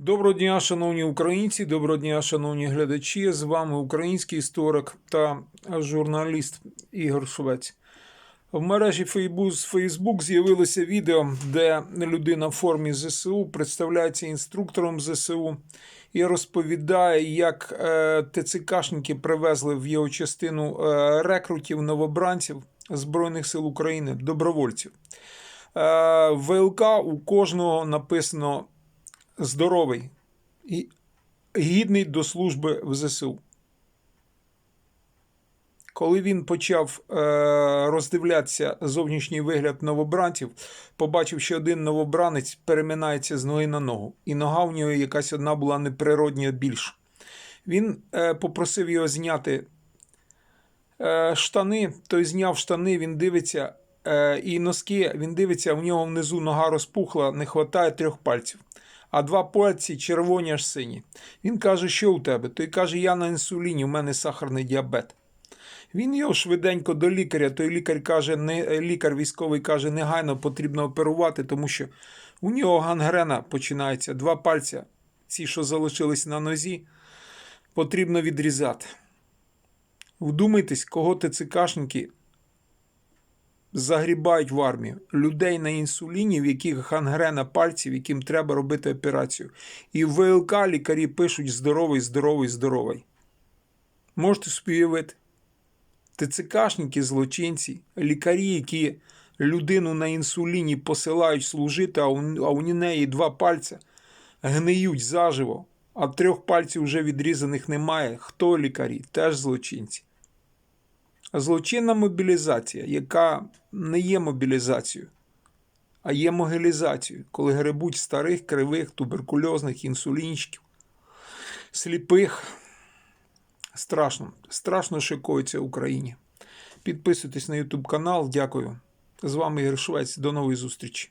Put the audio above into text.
Доброго дня, шановні українці, доброго дня, шановні глядачі. З вами український історик та журналіст Ігор Швець. В мережі Facebook з'явилося відео, де людина в формі ЗСУ представляється інструктором ЗСУ і розповідає, як е, ТЦКшники привезли в його частину е, рекрутів, новобранців Збройних сил України, добровольців. Е, ВЛК у кожного написано здоровий і гідний до служби в ЗСУ. Коли він почав е, роздивлятися зовнішній вигляд новобранців, побачив, що один новобранець переминається з ноги на ногу, і нога в нього якась одна була неприродня більша. Він е, попросив його зняти е, штани, той зняв штани, він дивиться, і носки, він дивиться, у нього внизу нога розпухла, не вистачає трьох пальців. А два пальці червоні аж сині. Він каже, що у тебе? Той каже, я на інсуліні, у мене сахарний діабет. Він його швиденько до лікаря. Той лікар каже, не, лікар військовий каже, негайно потрібно оперувати, тому що у нього гангрена починається. Два пальця, ці, що залишились на нозі, потрібно відрізати. Вдумайтесь, кого ТЦКшники загрібають в армію. Людей на інсуліні, в яких гангрена пальців, яким треба робити операцію. І в ВЛК лікарі пишуть здоровий, здоровий, здоровий. Можете собі уявити. ТЦКшники, злочинці, лікарі, які людину на інсуліні посилають служити, а у, а у неї два пальця гниють заживо, а трьох пальців вже відрізаних немає. Хто лікарі? Теж злочинці. Злочинна мобілізація, яка не є мобілізацією, а є могилізацією, коли гребуть старих, кривих, туберкульозних, інсулінчиків, сліпих. Страшно, страшно шикується Україні. Підписуйтесь на YouTube канал. Дякую. З вами Ігор Швець. До нової зустрічі.